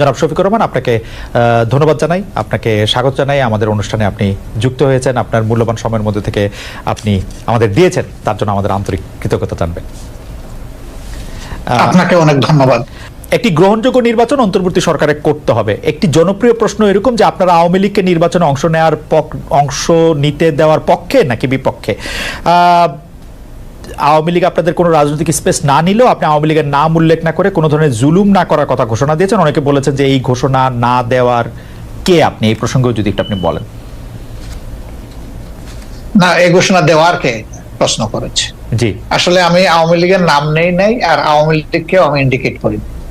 জনাব শফিকুর রহমান আপনাকে ধন্যবাদ জানাই। আপনাকে স্বাগত জানাই। আমাদের অনুষ্ঠানে আপনি যুক্ত হয়েছেন। আপনার মূল্যবান সময়ের মধ্যে থেকে আপনি আমাদের দিয়েছেন। তার জন্য আমাদের আন্তরিক কৃতজ্ঞতা জানবেন। আপনাকে অনেক ধন্যবাদ। একটি গ্রহণযোগ্য নির্বাচন অন্তর্বর্তী সরকারে করতে হবে। একটি জনপ্রিয় প্রশ্ন এরকম যে আপনারা আওয়ামী লীগকে নির্বাচনে অংশ নেওয়ার অংশ নিতে দেওয়ার পক্ষে নাকি বিপক্ষে? আহ, আওয়ামী লীগ আপনাদের কোনো রাজনৈতিক স্পেস না নিলেও আপনি আওয়ামী লীগের নাম উল্লেখ না করে কোনো ধরনের জুলুম না করার কথা ঘোষণা দিয়েছেন। অনেকে বলেছেন যে এই ঘোষণা না দেওয়ার কে আপনি? এই প্রসঙ্গেও যদি একটু আপনি বলেন। না এই ঘোষণা দেওয়ার কে প্রশ্ন করেছে? জি। আসলে আমি আওয়ামী লীগের নাম নেই নাই আর আওয়ামী লীগকেও আমি ইন্ডিকেট করি।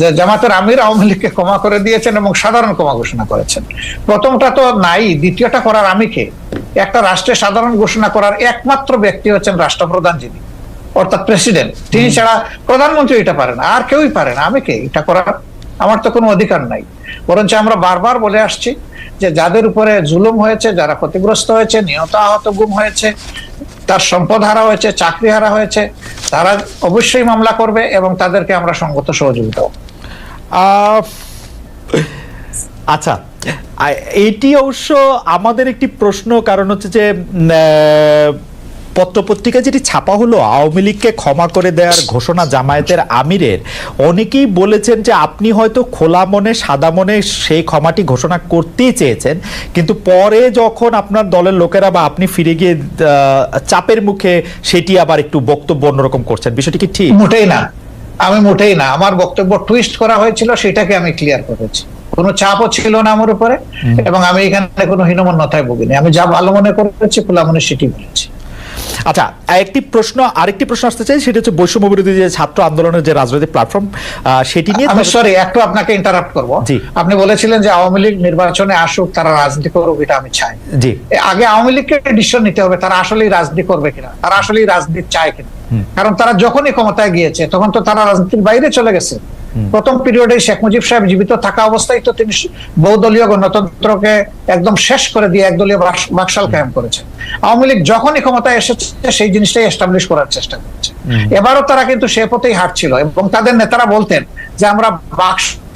যে জামাতের আমির আওয়ামী লীগকে ক্ষমা করে দিয়েছেন এবং সাধারণ ক্ষমা ঘোষণা করেছেন। প্রথমটা তো নাই দ্বিতীয়টা করার আমি কে? একটা রাষ্ট্রে সাধারণ ঘোষণা করার একমাত্র ব্যক্তি হচ্ছেন রাষ্ট্রপ্রধান যিনি অর্থাৎ প্রেসিডেন্ট। তিনি ছাড়া প্রধানমন্ত্রী এটা পারে না। আর কেউই পারে না। আমি কে? এটা করার আমার তো কোনো অধিকার নাই। বরঞ্চ আমরা বারবার বলে আসছি যে যাদের উপরে জুলুম হয়েছে যারা ক্ষতিগ্রস্ত হয়েছে নিহত আহত গুম হয়েছে তার সম্পদ হারা হয়েছে চাকরি হারা হয়েছে তারা অবশ্যই মামলা করবে এবং তাদেরকে আমরা সঙ্গত সহযোগিতা আচ্ছা এটি অবশ্য আমাদের একটি প্রশ্ন, কারণ হচ্ছে যে পত্রপত্রিকা যেটি ছাপা হলো, আওয়ামী লীগকে ক্ষমা করে দেওয়ার ঘোষণা জামায়াতের আমিরের, অনেকেই বলেছেন যে আপনি হয়তো খোলা মনে, সাদা মনে সেই ক্ষমাটি ঘোষণা করতেই চেয়েছেন, কিন্তু পরে যখন আপনার দলের লোকেরা বা আপনি ফিরে গিয়ে চাপের মুখে সেটি আবার একটু বক্তব্য অন্যরকম করছেন, বিষয়টি কি ঠিক? মোটেই না। আমি মোটেই না। আমার বক্তব্য টুইস্ট করা হয়েছিল সেটাকে আমি ক্লিয়ার করেছি। কোনো চাপও ছিল না আমার উপরে এবং আমি এখানে কোনো হীনমন্যতায় ভুগিনি। আমি যা ভালো মনে করেছি খোলা মনে সেটি বলেছি। আচ্ছা একটি প্রশ্ন আরেকটি প্রশ্ন আসতে চাই সেটা হচ্ছে বৈষম্য বিরোধী যে ছাত্র আন্দোলনের যে রাজনৈতিক প্ল্যাটফর্ম সেটি নিয়ে আমি সরি একটু আপনাকে ইন্টারাপ্ট করব। আপনি বলেছিলেন যে আওয়ামী লীগ নির্বাচনে আসুক তারা রাজনীতি করুক এটা আমি চাই। জি। আগে আওয়ামী লীগকে ডিসিশন নিতে হবে তারা আসলেই রাজনীতি করবে কিনা তারা আসলেই রাজনীতি চায় কিনা। কারণ তারা যখনই ক্ষমতায় গিয়েছে তখন তো তারা রাজনীতির বাইরে চলে গেছে। প্রথম পিরিয়ডে শেখ মুজিব সাহেব জীবিত থাকা অবস্থায় তো তিনি বহুদলীয় গণতন্ত্রকে একদম শেষ করে দিয়ে একদলীয় বাক- বাকশাল কায়েম করেছেন। আওয়ামী লীগ যখনই ক্ষমতায় এসেছে সেই জিনিসটাই এস্টাবলিশ করার চেষ্টা করছে। এবারও তারা কিন্তু সে পথেই হাঁটছিল এবং তাদের নেতারা বলতেন যে আমরা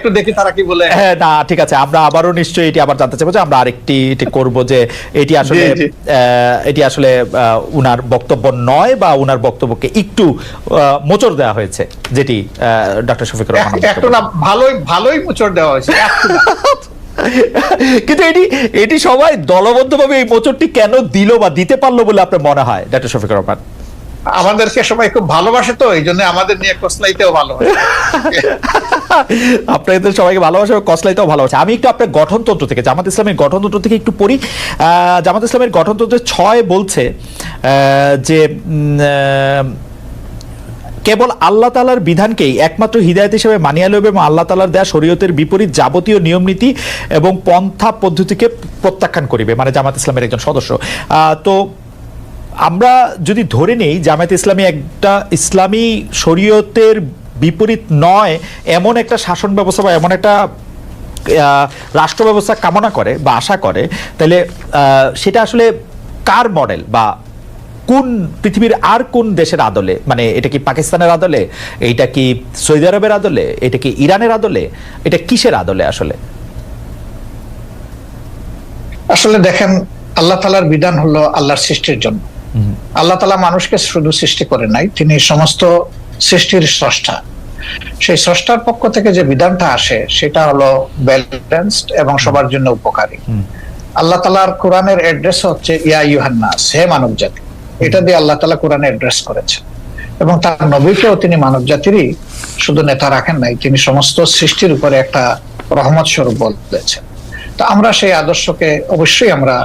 একটু দেখি তারা কি বলে। হ্যাঁ না ঠিক আছে। আমরা আবারও নিশ্চয়ই এটি আবার জানতে চাইব যে আমরা আরেকটি এটি করব যে এটি আসলে এটি আসলে উনার বক্তব্য নয় বা উনার বক্তব্যকে একটু মোচড় দেওয়া হয়েছে যেটি ডক্টর শফিকুর রহমান এক- একটু না ভালোই ভালোই মুচড় দেওয়া হয়েছে কিন্তু এটি এটি সবাই দলবদ্ধভাবে এই মোচড়টি কেন দিল বা দিতে পারল বলে আপনার মনে হয় ডক্টর শফিকুর রহমান? আমাদেরকে সবাই খুব ভালোবাসে তো, এই জন্য আমাদের নিয়ে কসলাইতেও ভালো আপনাদের সবাইকে ভালোবাসে কসলাইতেও ভালোবাসা আমি একটু আপনার গঠনতন্ত্র থেকে, জামাত ইসলামের গঠনতন্ত্র থেকে একটু পড়ি। জামাত ইসলামের গঠনতন্ত্রের ছয় বলছে যে কেবল আল্লাহ তালার বিধানকেই একমাত্র হিদায়ত হিসেবে মানিয়া লইবে এবং আল্লাহ তালার দেয়া শরীয়তের বিপরীত যাবতীয় নিয়ম নীতি এবং পন্থা পদ্ধতিকে প্রত্যাখ্যান করিবে মানে জামাত ইসলামের একজন সদস্য। তো আমরা যদি ধরে নেই জামায়াত ইসলামী একটা ইসলামী শরীয়তের বিপরীত নয়, এমন একটা শাসন ব্যবস্থা বা এমন একটা রাষ্ট্র ব্যবস্থা কামনা করে বা আশা করে, তাহলে সেটা আসলে কার মডেল বা কোন পৃথিবীর আর কোন দেশের আদলে মানে এটা কি পাকিস্তানের আদলে এইটা কি সৌদি আরবের আদলে, এটা কি ইরানের আদলে, এটা কিসের আদলে আসলে? আসলে দেখেন, আল্লাহ তালার বিধান হলো আল্লাহর সৃষ্টির জন্য। আল্লাহ তালা মানুষকে শুধু সৃষ্টি করে নাই তিনি সমস্ত সৃষ্টির স্রষ্টা। সেই স্রষ্টার পক্ষ থেকে যে বিধানটা আসে সেটা হলো ব্যালেন্সড এবং সবার জন্য উপকারী। আল্লাহ তালার কোরআনের অ্যাড্রেস হচ্ছে ইয়া ইউহান্নাস হে মানব জাতি এটা দিয়ে আল্লাহ তালা কোরআনে অ্যাড্রেস করেছে এবং তার নবীকেও তিনি মানব জাতিরই শুধু নেতা রাখেন নাই তিনি সমস্ত সৃষ্টির উপরে একটা রহমত স্বরূপ বলেছেন। তো আমরা সেই আদর্শকে অবশ্যই আমরা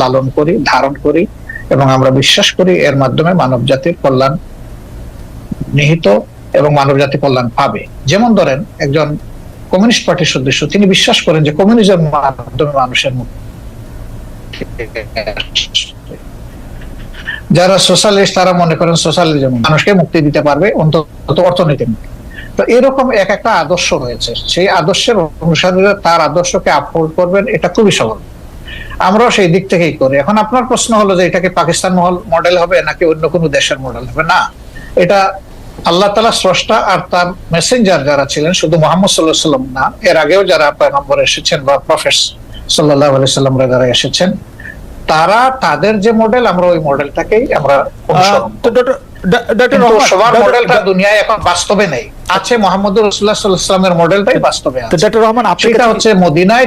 লালন করি ধারণ করি। এবং আমরা বিশ্বাস করি এর মাধ্যমে মানব জাতির কল্যাণ নিহিত এবং মানব জাতি কল্যাণ পাবে। যেমন ধরেন, একজন কমিউনিস্ট পার্টির সদস্য, তিনি বিশ্বাস করেন যে কমিউনিজম মাধ্যমে মানুষের মুক্তি যারা সোশ্যালিস্ট, তারা মনে করেন সোশ্যালিজম মানুষকে মুক্তি দিতে পারবে, অন্তত অর্থনীতি তো এরকম এক একটা আদর্শ রয়েছে। সেই আদর্শের অনুসারীরা তার আদর্শকে আপহোল্ড করবেন, এটা খুবই সহজ আমরাও সেই দিক থেকেই করি। এখন আপনার প্রশ্ন হলো যে এটাকে পাকিস্তান মডেল হবে নাকি অন্য কোনো দেশের মডেল হবে? না। এটা আল্লাহ তালা স্রষ্টা আর তার মেসেঞ্জার যারা ছিলেন শুধু মোহাম্মদ সাল্লাহ সাল্লাম না এর আগেও যারা পয়গম্বর এসেছেন বা প্রফেস সাল্লাহ আলি সাল্লামরা যারা এসেছেন তারা তাদের যে মডেল আমরা ওই মডেলটাকেই আমরা সবার মডেলটা দুনিয়ায় এখন বাস্তবে নেই। আছে মোহাম্মদ রসুল্লাহ সাল্লামের মডেলটাই বাস্তবে আছে। ডক্টর রহমান সেটা হচ্ছে মদিনায়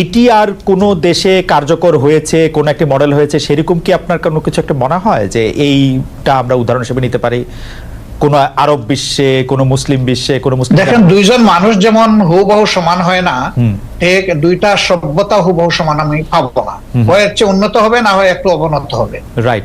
এটি আর কোনো দেশে কার্যকর হয়েছে কোন একটি মডেল হয়েছে সেরকম কি আপনার কোনো কিছু একটা মনে হয় যে এইটা আমরা উদাহরণ হিসেবে নিতে পারি? কোনো আরব বিশ্বে কোনো মুসলিম বিশ্বে কোনো মুসলিম দেখেন দুইজন মানুষ যেমন হুবহু সমান হয় না ঠিক দুইটা সভ্যতা হুবহু সমান আমি পাবো না। হয় হচ্ছে উন্নত হবে না হয় একটু অবনত হবে। রাইট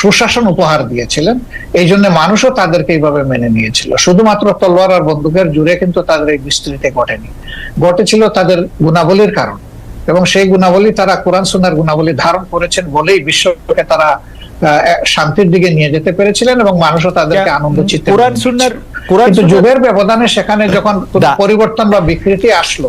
সুশাসন উপহার দিয়েছিলেন। এই জন্য মানুষও তাদেরকে এইভাবে মেনে নিয়েছিল। শুধুমাত্র তলোয়ার আর বন্দুকের জুড়ে কিন্তু তাদের এই বিস্তৃতি ঘটেনি। ঘটেছিল তাদের গুণাবলীর কারণ এবং সেই গুণাবলী তারা কোরআন সুনার গুণাবলী ধারণ করেছেন বলেই বিশ্বকে তারা শান্তির দিকে নিয়ে যেতে পেরেছিলেন এবং মানুষও তাদেরকে আনন্দ চিত্তে কোরআন সুন্নার কোরআন যুগের ব্যবধানে সেখানে যখন পরিবর্তন বা বিকৃতি আসলো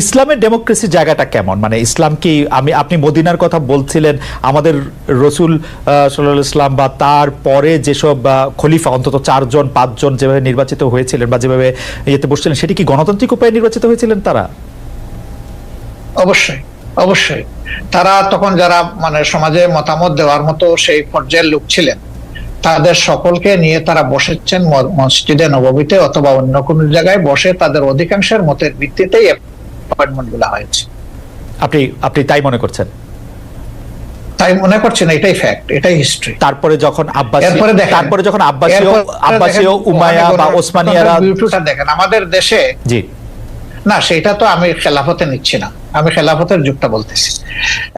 ইসলামের ডেমোক্রেসি জায়গাটা কেমন? মানে ইসলাম কি আমি, আপনি মদিনার কথা বলছিলেন, আমাদের রসুল সাল্লাহ ইসলাম বা তার পরে যেসব খলিফা, অন্তত চারজন, পাঁচজন যেভাবে নির্বাচিত হয়েছিলেন বা যেভাবে ইয়েতে বসছিলেন, সেটি কি গণতান্ত্রিক উপায়ে নির্বাচিত হয়েছিলেন তারা? অবশ্যই অবশ্যই। তারা তখন যারা মানে সমাজে মতামত দেওয়ার মতো সেই পর্যায়ের লোক ছিলেন, তাদের সকলকে নিয়ে তারা বসেছেন মসজিদে নবমীতে অথবা অন্য কোনো জায়গায় বসে তাদের অধিকাংশের মতের ভিত্তিতেই হয়েছে। আপনি আপনি তাই মনে করছেন? তাই মনে করছেন এটাই ফ্যাক্ট এটাই হিস্ট্রি তারপরে যখন আব্বাসী তারপরে যখন আব্বাসীয় আব্বাসীয় উমায়া বা ওসমানিয়ারা দেখেন আমাদের দেশে জি। না সেটা তো আমি খেলাফতে নিচ্ছি না আমি খেলাফতের যুগটা বলতেছি।